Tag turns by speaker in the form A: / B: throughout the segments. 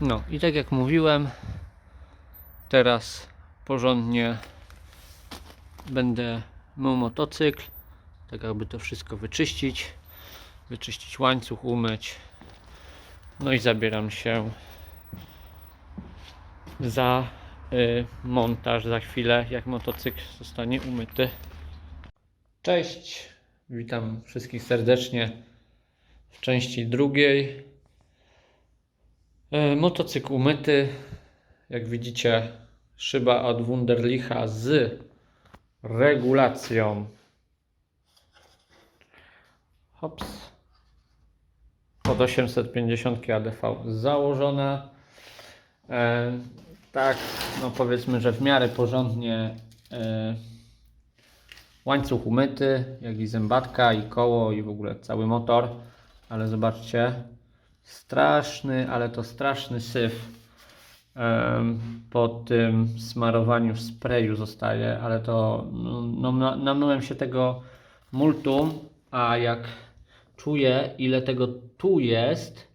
A: No i tak jak mówiłem, teraz porządnie będę mył motocykl, tak jakby to wszystko wyczyścić, wyczyścić łańcuch, umyć. No i zabieram się za y, montaż za chwilę, jak motocykl zostanie umyty. Cześć, witam wszystkich serdecznie w części drugiej. E, Motocykl umyty. Jak widzicie, szyba od Wunderlicha z regulacją. Hops. Pod 850 ADV założona. Tak, no powiedzmy, że w miarę porządnie e, łańcuch umyty, jak i zębatka, i koło, i w ogóle cały motor. Ale zobaczcie, straszny, ale to straszny syf po tym smarowaniu w sprayu zostaje, ale to no, no, na- namyłem się tego multum, a jak czuję ile tego tu jest,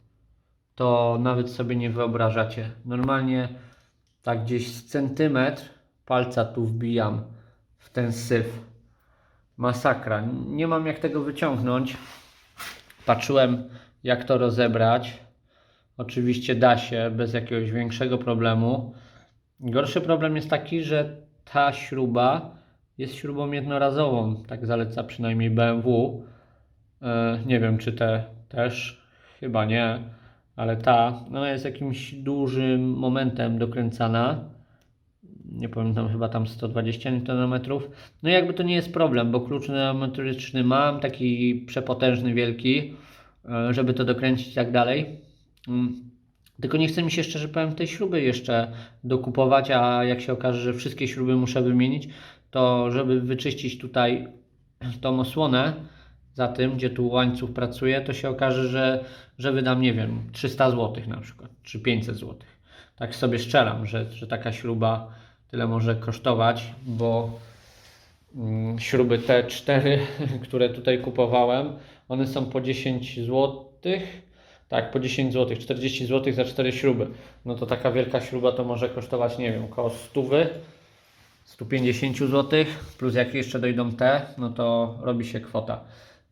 A: to nawet sobie nie wyobrażacie. Normalnie tak gdzieś z centymetr palca tu wbijam w ten syf. Masakra. Nie mam jak tego wyciągnąć. Patrzyłem, jak to rozebrać. Oczywiście da się bez jakiegoś większego problemu. Gorszy problem jest taki, że ta śruba jest śrubą jednorazową. Tak zaleca przynajmniej BMW. E, Nie wiem, czy te też. Chyba nie. Ale ta no jest jakimś dużym momentem dokręcana. Nie pamiętam, chyba tam 120 Nm. No jakby to nie jest problem, bo klucz pneumatyczny mam, taki przepotężny, wielki, e, żeby to dokręcić i tak dalej. Mm. Tylko nie chce mi się szczerze powiem tej śruby jeszcze dokupować, a jak się okaże, że wszystkie śruby muszę wymienić, to żeby wyczyścić tutaj tą osłonę za tym, gdzie tu łańcuch pracuje, to się okaże, że, że wydam, nie wiem, 300 zł na przykład, czy 500 zł. Tak sobie strzelam, że, że taka śruba tyle może kosztować, bo mm, śruby te cztery, które tutaj kupowałem, one są po 10 zł. Tak, po 10 zł, 40 zł za 4 śruby. No to taka wielka śruba to może kosztować, nie wiem, około 100, 150 zł, plus jak jeszcze dojdą te, no to robi się kwota.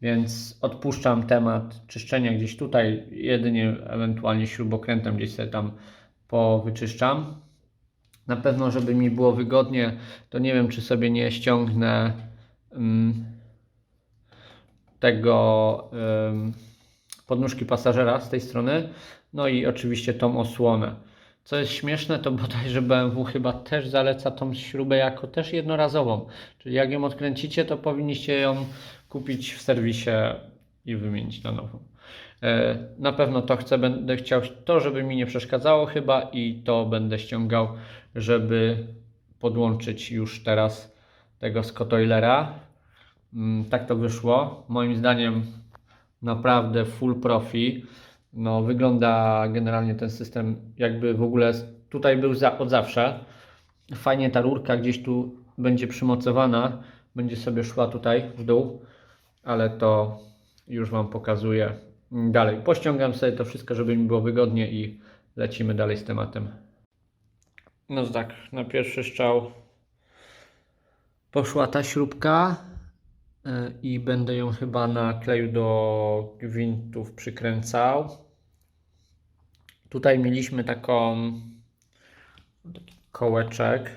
A: Więc odpuszczam temat czyszczenia gdzieś tutaj, jedynie ewentualnie śrubokrętem gdzieś sobie tam powyczyszczam. Na pewno, żeby mi było wygodnie, to nie wiem, czy sobie nie ściągnę mm, tego ym, podnóżki pasażera z tej strony. No i oczywiście tą osłonę. Co jest śmieszne, to bodajże BMW chyba też zaleca tą śrubę jako też jednorazową. Czyli jak ją odkręcicie, to powinniście ją kupić w serwisie i wymienić na nową. E, Na pewno to chcę, będę chciał to, żeby mi nie przeszkadzało chyba i to będę ściągał, żeby podłączyć już teraz tego Scottoilera. Mm, Tak to wyszło. Moim zdaniem naprawdę full profi. No, wygląda generalnie ten system jakby w ogóle tutaj był za, od zawsze. Fajnie ta rurka gdzieś tu będzie przymocowana, będzie sobie szła tutaj w dół, ale to już Wam pokazuję dalej. Pościągam sobie to wszystko, żeby mi było wygodnie i lecimy dalej z tematem. No tak, na pierwszy strzał poszła ta śrubka y, i będę ją chyba na kleju do gwintów przykręcał. Tutaj mieliśmy taką taki kołeczek,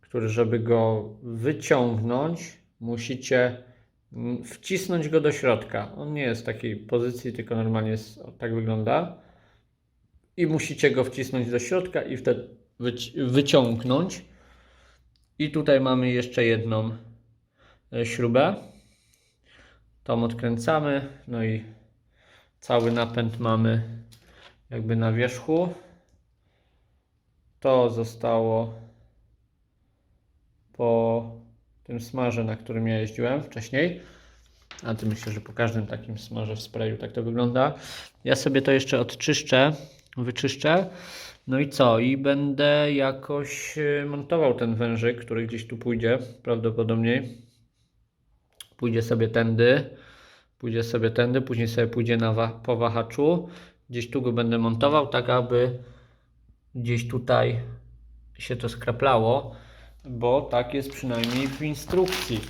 A: który żeby go wyciągnąć, musicie wcisnąć go do środka. On nie jest w takiej pozycji, tylko normalnie jest, tak wygląda. I musicie go wcisnąć do środka i wtedy wyci- wyciągnąć. I tutaj mamy jeszcze jedną e, śrubę. Tą odkręcamy, no i cały napęd mamy jakby na wierzchu. To zostało po tym smarze, na którym ja jeździłem wcześniej. A ty myślę, że po każdym takim smarze w sprayu tak to wygląda. Ja sobie to jeszcze odczyszczę, wyczyszczę. No i co? I będę jakoś y, montował ten wężyk, który gdzieś tu pójdzie, prawdopodobnie. Pójdzie sobie tędy, pójdzie sobie tędy, później sobie pójdzie na po wahaczu. Gdzieś tu go będę montował, tak aby gdzieś tutaj się to skraplało, bo tak jest przynajmniej w instrukcji.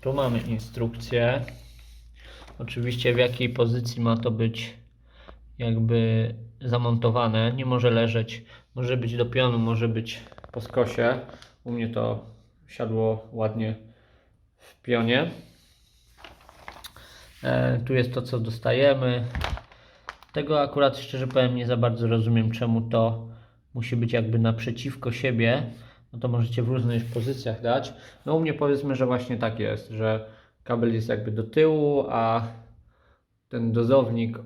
A: Tu mamy instrukcję. Oczywiście w jakiej pozycji ma to być jakby zamontowane. Nie może leżeć, może być do pionu, może być po skosie. U mnie to siadło ładnie w pionie. E, tu jest to, co dostajemy. Tego akurat szczerze powiem nie za bardzo rozumiem, czemu to musi być jakby naprzeciwko siebie. No to możecie w różnych pozycjach dać. No u mnie powiedzmy, że właśnie tak jest, że kabel jest jakby do tyłu, a ten dozownik,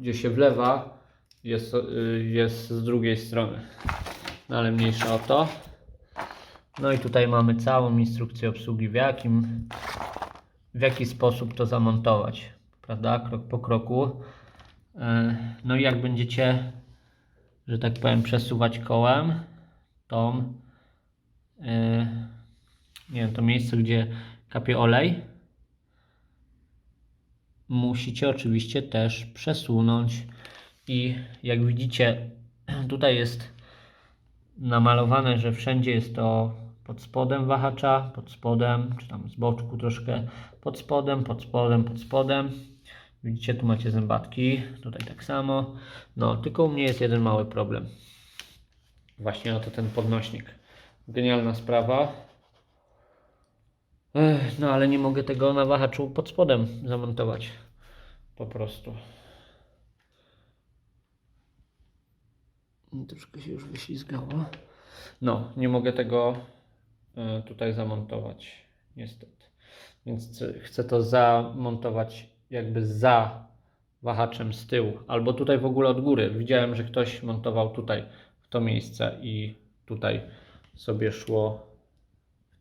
A: gdzie się wlewa, jest, y, jest z drugiej strony. No ale mniejsza o to. No i tutaj mamy całą instrukcję obsługi, w jakim, w jaki sposób to zamontować, prawda, krok po kroku. E, No i jak będziecie, że tak powiem, przesuwać kołem tą, e, nie wiem, to miejsce, gdzie kapie olej, musicie oczywiście też przesunąć i jak widzicie, tutaj jest namalowane, że wszędzie jest to pod spodem wahacza, pod spodem, czy tam z boczku troszkę, pod spodem, pod spodem, pod spodem. Widzicie, tu macie zębatki, tutaj tak samo. No, tylko u mnie jest jeden mały problem. Właśnie oto ten podnośnik. Genialna sprawa. Ech, no, ale nie mogę tego na wahaczu pod spodem zamontować. Po prostu. Troszkę się już wyślizgało. No, nie mogę tego e, tutaj zamontować, niestety. Więc chcę- chcę to zamontować jakby za wahaczem z tyłu, albo tutaj w ogóle od góry. Widziałem, że ktoś montował tutaj w to miejsce i tutaj sobie szło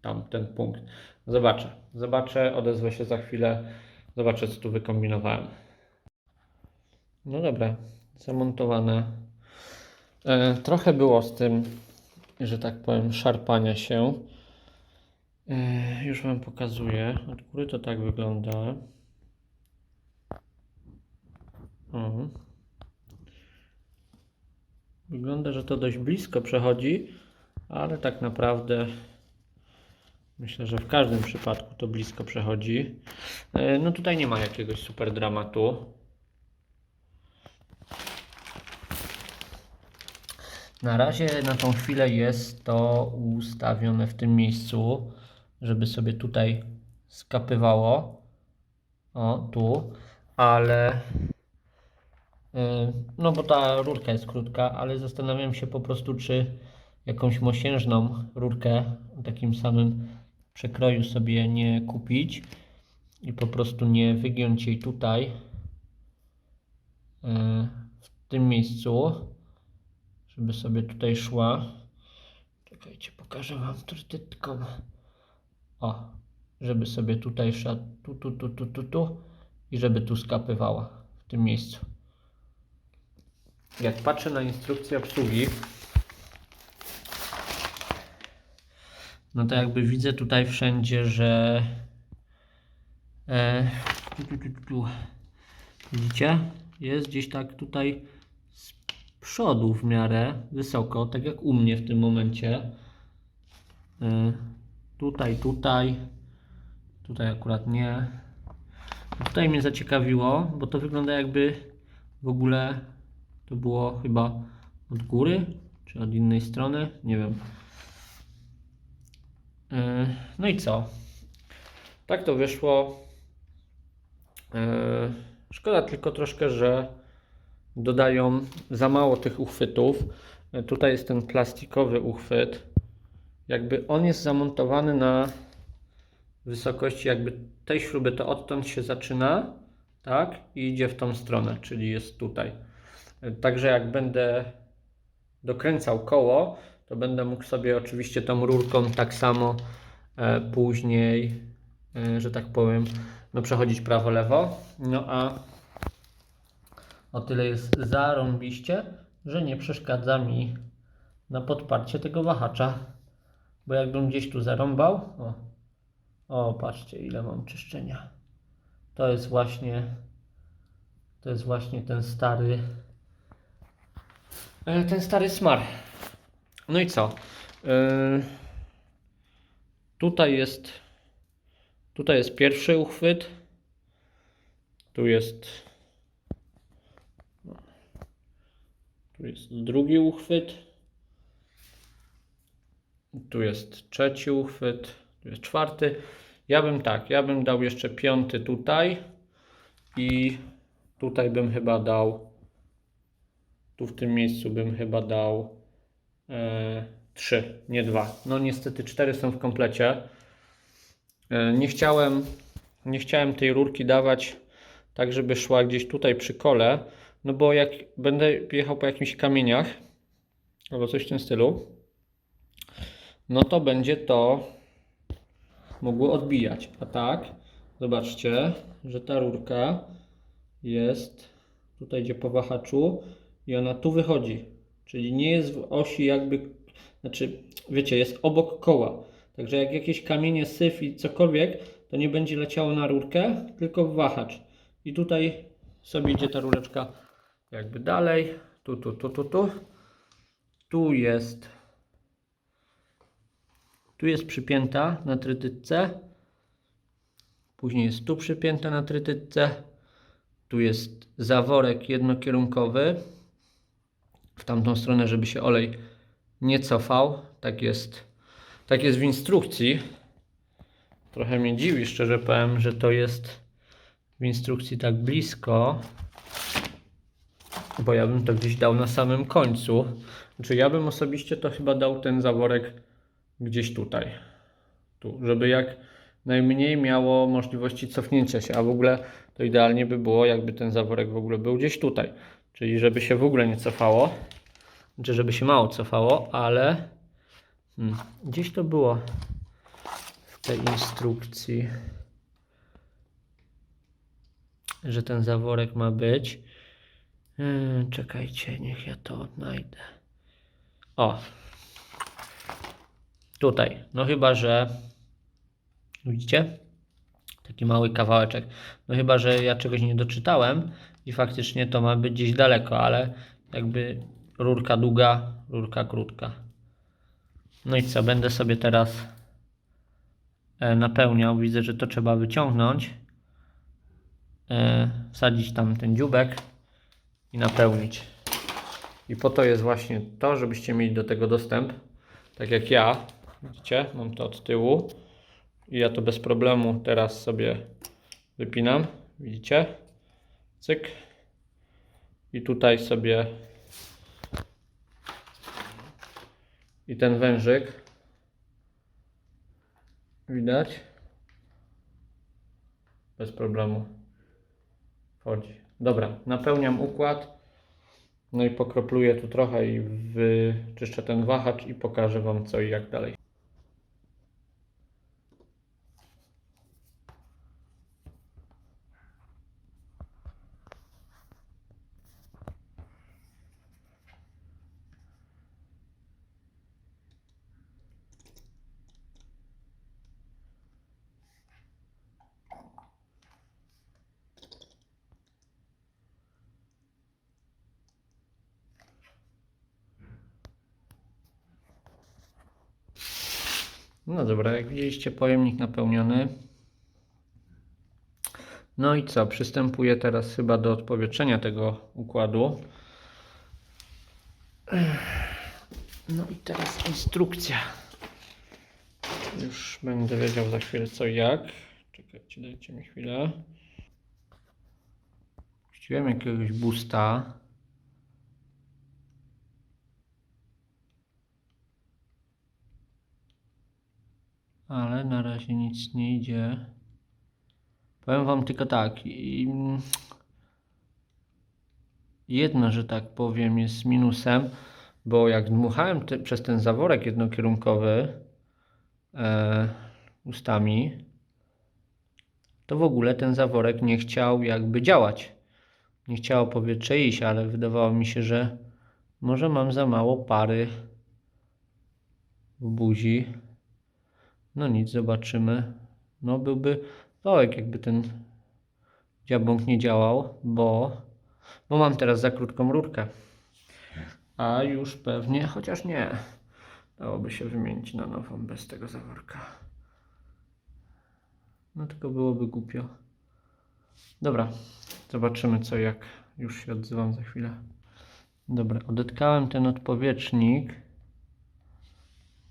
A: tamten punkt. Zobaczę, zobaczę, odezwę się za chwilę, zobaczę co tu wykombinowałem. No dobra, zamontowane. E, trochę było z tym, że tak powiem, szarpania się. E, już Wam pokazuję. Od góry to tak wygląda. O. Wygląda, że to dość blisko przechodzi, ale tak naprawdę myślę, że w każdym przypadku to blisko przechodzi. E, No tutaj nie ma jakiegoś super dramatu. Na razie na tą chwilę jest to ustawione w tym miejscu, żeby sobie tutaj skapywało. O, tu, ale no bo ta rurka jest krótka, ale zastanawiam się po prostu, czy jakąś mosiężną rurkę o takim samym przekroju sobie nie kupić i po prostu nie wygiąć jej tutaj yy, w tym miejscu żeby sobie tutaj szła. Czekajcie, pokażę Wam trytytką. O, żeby sobie tutaj szła tu, tu, tu, tu, tu, tu i żeby tu skapywała w tym miejscu. Jak patrzę na instrukcję obsługi, no to jakby widzę tutaj wszędzie, że e, tu, tu, tu, tu, widzicie? Jest gdzieś tak tutaj z przodu w miarę wysoko, tak jak u mnie w tym momencie. Y, Tutaj, tutaj, tutaj akurat nie. Tutaj mnie zaciekawiło, bo to wygląda jakby w ogóle to było chyba od góry, czy od innej strony, nie wiem. Y, No i co? Tak to wyszło. Y, Szkoda tylko troszkę, że dodają za mało tych uchwytów. E, Tutaj jest ten plastikowy uchwyt. Jakby on jest zamontowany na wysokości jakby tej śruby, to odtąd się zaczyna, tak? I idzie w tą stronę, czyli jest tutaj. Także jak będę dokręcał koło, to będę mógł sobie oczywiście tą rurką tak samo e, później, e, że tak powiem, no przechodzić prawo-lewo. No a o tyle jest zarąbiście, że nie przeszkadza mi na podparcie tego wahacza. Bo jakbym gdzieś tu zarąbał, o, o patrzcie ile mam czyszczenia. To jest właśnie to jest właśnie ten stary ten stary smar. No i co? E, Tutaj jest tutaj jest pierwszy uchwyt. Tu jest tu jest drugi uchwyt. Tu jest trzeci uchwyt, tu jest czwarty. Ja bym tak, ja bym dał jeszcze piąty tutaj i tutaj bym chyba dał, tu w tym miejscu bym chyba dał e, trzy, nie dwa. No niestety cztery są w komplecie. E, nie chciałem, nie chciałem tej rurki dawać tak, żeby szła gdzieś tutaj przy kole, no bo jak będę jechał po jakichś kamieniach albo coś w tym stylu, no to będzie to mogło odbijać. A tak, zobaczcie, że ta rurka jest tutaj, gdzie po wahaczu i ona tu wychodzi. Czyli nie jest w osi jakby, znaczy, wiecie, jest obok koła. Także jak jakieś kamienie, syf i cokolwiek, to nie będzie leciało na rurkę, tylko w wahacz. I tutaj sobie idzie ta rureczka jakby dalej. Tu, tu, tu, tu, tu. Tu jest tu jest przypięta na trytytce. Później jest tu przypięta na trytytce. Tu jest zaworek jednokierunkowy w tamtą stronę, żeby się olej nie cofał. Tak jest, tak jest w instrukcji. Trochę mnie dziwi, szczerze powiem, że to jest w instrukcji tak blisko, bo ja bym to gdzieś dał na samym końcu. Znaczy ja bym osobiście to chyba dał ten zaworek gdzieś tutaj. Tu, żeby jak najmniej miało możliwości cofnięcia się, a w ogóle to idealnie by było, jakby ten zaworek w ogóle był gdzieś tutaj. Czyli żeby się w ogóle nie cofało, czy żeby się mało cofało, ale hmm, gdzieś to było w tej instrukcji, że ten zaworek ma być. Yy, czekajcie, niech ja to odnajdę. O, Tutaj. No chyba, że widzicie? Taki mały kawałeczek. No chyba, że ja czegoś nie doczytałem i faktycznie to ma być gdzieś daleko, ale jakby rurka długa, rurka krótka. No i co? Będę sobie teraz e, napełniał. Widzę, że to trzeba wyciągnąć. E, wsadzić tam ten dziubek i napełnić. I po to jest właśnie to, żebyście mieli do tego dostęp. Tak jak ja, Widzicie? Mam to od tyłu. I ja to bez problemu teraz sobie wypinam. Widzicie? Cyk. I tutaj sobie i ten wężyk widać bez problemu wchodzi. Dobra, napełniam układ. No i pokropluję tu trochę i wyczyszczę ten wahacz i pokażę Wam co i jak dalej. No dobra, jak widzieliście pojemnik napełniony. No i co? Przystępuję teraz chyba do odpowietrzenia tego układu. No i teraz instrukcja. Już będę wiedział za chwilę co i jak. Czekajcie, dajcie mi chwilę. Puściłem jakiegoś boosta. Ale na razie nic nie idzie. Powiem Wam tylko tak. i- Jedno, że tak powiem, jest minusem, bo jak dmuchałem te, przez ten zaworek jednokierunkowy e, ustami, to w ogóle ten zaworek nie chciał jakby działać. Nie chciało powietrze iść, ale wydawało mi się, że może mam za mało pary w buzi. No nic, zobaczymy. No byłby dołek, jakby ten dziabąk nie działał, bo, bo mam teraz za krótką rurkę. A już pewnie, chociaż nie, dałoby się wymienić na nową bez tego zaworka. No tylko byłoby głupio. Dobra, zobaczymy co jak. Już się odzywam za chwilę. Dobra, odetkałem ten odpowietrznik,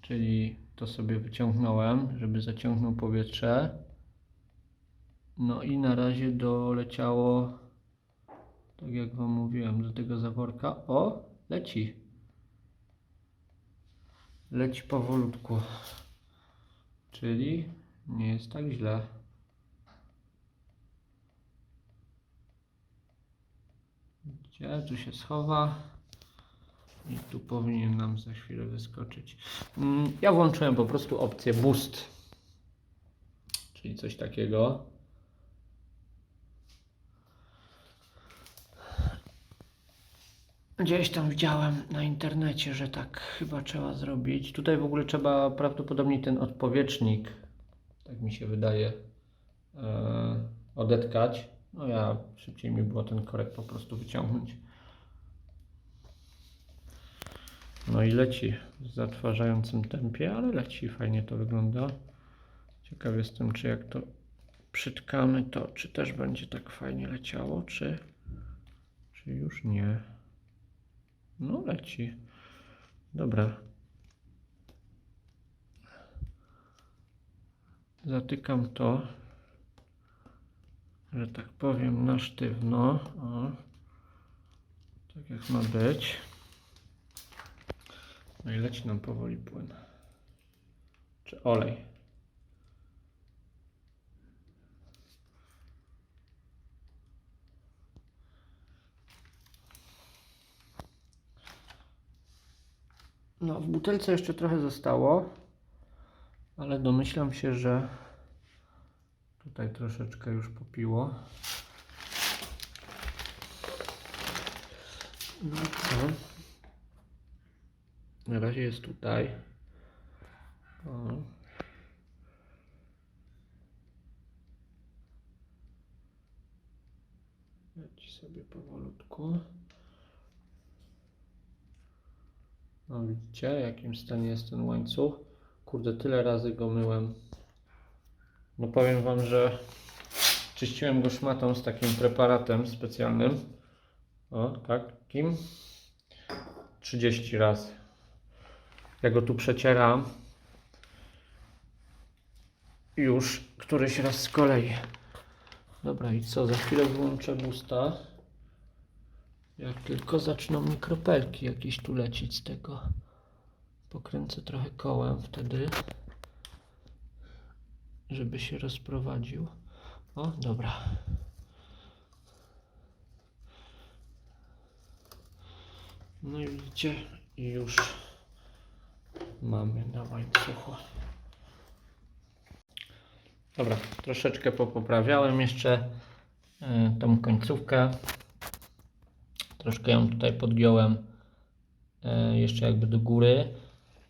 A: czyli to sobie wyciągnąłem, żeby zaciągnął powietrze. No i na razie doleciało, tak jak Wam mówiłem, do tego zaworka. O, leci. Leci powolutku. Czyli nie jest tak źle. Gdzie tu się schowa? I tu powinien nam za chwilę wyskoczyć. Mm, Ja włączyłem po prostu opcję boost. Czyli coś takiego. Gdzieś tam widziałem na internecie, że tak chyba trzeba zrobić. Tutaj w ogóle trzeba prawdopodobnie ten odpowietrznik, tak mi się wydaje, e, odetkać. No ja szybciej mi było ten korek po prostu wyciągnąć. No i leci w zatrważającym tempie, ale leci, fajnie to wygląda. Ciekaw jestem, czy jak to przytkamy, to czy też będzie tak fajnie leciało, czy, czy już nie. No leci. Dobra. Zatykam to, że tak powiem, na sztywno. O. Tak jak ma być. No i leci nam powoli płyn. Czy olej. No, w butelce jeszcze trochę zostało, ale domyślam się, że tutaj troszeczkę już popiło. No co? Na razie jest tutaj. O. Leci sobie powolutku. No widzicie, w jakim stanie jest ten łańcuch. Kurde, tyle razy go myłem. No powiem wam, że czyściłem go szmatą z takim preparatem specjalnym. O, takim. 30 razy. Ja go tu przecieram. Już któryś raz z kolei. Dobra, i co? Za chwilę wyłączę busta. Jak tylko zaczną mi kropelki jakieś tu lecieć z tego. Pokręcę trochę kołem wtedy, żeby się rozprowadził. O, dobra. No i widzicie, już mamy na łańcuchu. Dobra, troszeczkę popoprawiałem jeszcze y, tą końcówkę. Troszkę ją tutaj podgiąłem y, jeszcze jakby do góry,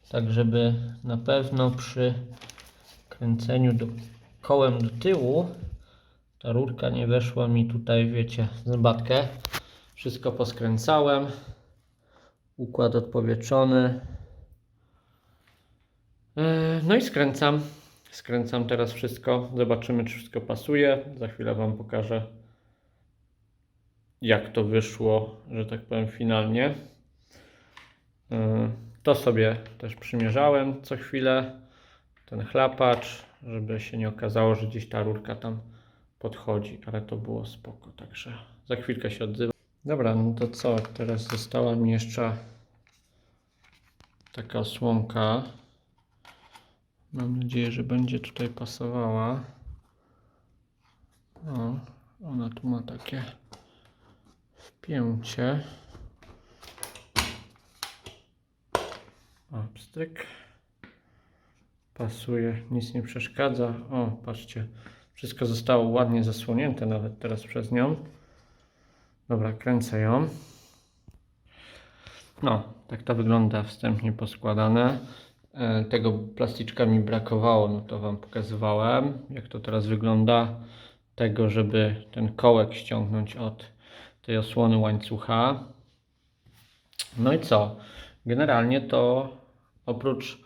A: tak żeby na pewno przy kręceniu do, kołem do tyłu ta rurka nie weszła mi tutaj, wiecie, zębatkę. Wszystko poskręcałem. Układ odpowietrzony. E, No i skręcam. Skręcam teraz wszystko. Zobaczymy, czy wszystko pasuje. Za chwilę Wam pokażę, jak to wyszło, że tak powiem, finalnie. E, To sobie też przymierzałem co chwilę. Ten chlapacz, żeby się nie okazało, że gdzieś ta rurka tam podchodzi, ale to było spoko, także za chwilkę się odzywam. Dobra, no to co? Teraz została mi jeszcze taka osłonka. Mam nadzieję, że będzie tutaj pasowała. O, ona tu ma takie wpięcie. O, pstryk. Pasuje, nic nie przeszkadza. O, patrzcie, wszystko zostało ładnie zasłonięte nawet teraz przez nią. Dobra, kręcę ją. No, tak to wygląda wstępnie poskładane. E, Tego plasticzka mi brakowało, no to Wam pokazywałem, jak to teraz wygląda. tego, żeby ten kołek ściągnąć od tej osłony łańcucha. No i co? Generalnie to oprócz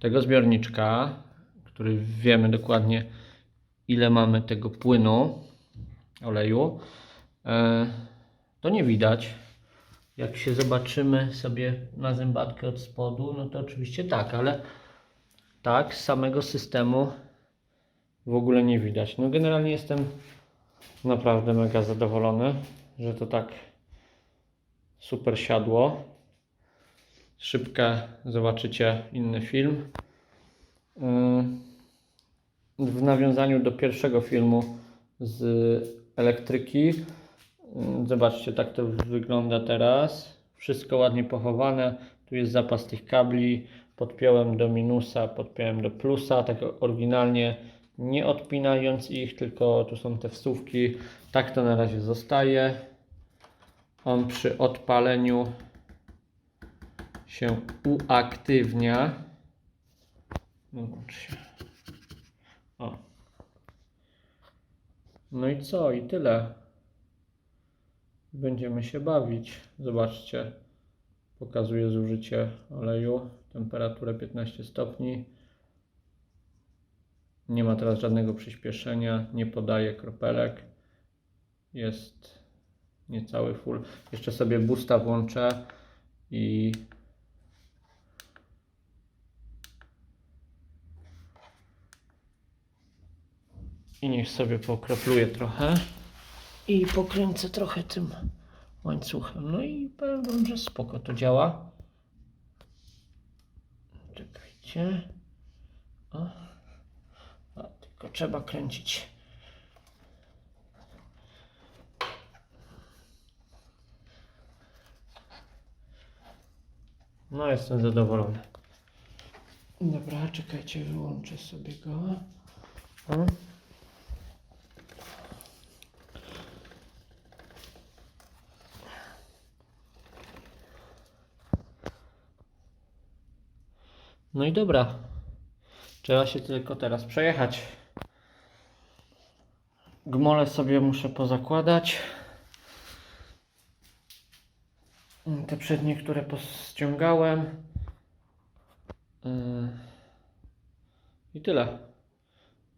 A: tego zbiorniczka, który wiemy dokładnie ile mamy tego płynu, oleju, e, to nie widać. Jak się zobaczymy sobie na zębatkę od spodu, no to oczywiście tak, ale tak z samego systemu w ogóle nie widać. No generalnie jestem naprawdę mega zadowolony, że to tak super siadło. Szybkę zobaczycie inny film. Yy, W nawiązaniu do pierwszego filmu z elektryki. Yy, Zobaczcie, tak to wygląda teraz. Wszystko ładnie pochowane. Tu jest zapas tych kabli. Podpiąłem do minusa, podpiąłem do plusa. Tak oryginalnie, nie odpinając ich, tylko tu są te wstówki. Tak to na razie zostaje. On przy odpaleniu się uaktywnia. No. O. No i co? I tyle. Będziemy się bawić. Zobaczcie. Pokazuje zużycie oleju. Temperaturę 15 stopni. Nie ma teraz żadnego przyspieszenia. Nie podaje kropelek. Jest niecały full. Jeszcze sobie boosta włączę i i niech sobie pokropluje trochę i pokręcę trochę tym łańcuchem. No i powiem wam, że spoko to działa. Czekajcie. O. Tylko trzeba kręcić. No jestem zadowolony. Dobra, czekajcie, wyłączę sobie go. O. No i dobra. Trzeba się tylko teraz przejechać. Gmole sobie muszę pozakładać. Te przednie, które pościągałem. Yy. I tyle.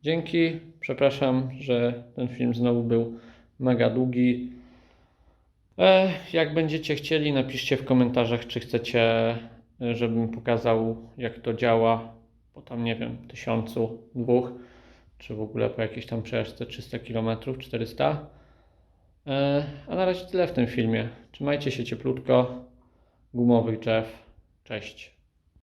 A: Dzięki. Przepraszam, że ten film znowu był mega długi. E, jak będziecie chcieli, napiszcie w komentarzach, czy chcecie, żebym pokazał, jak to działa po tam, nie wiem, tysiącu, dwóch, czy w ogóle po jakiejś tam przejażdżce 300 km, 400. E, a na razie tyle w tym filmie. Trzymajcie się cieplutko. Gumowych drzew. Cześć.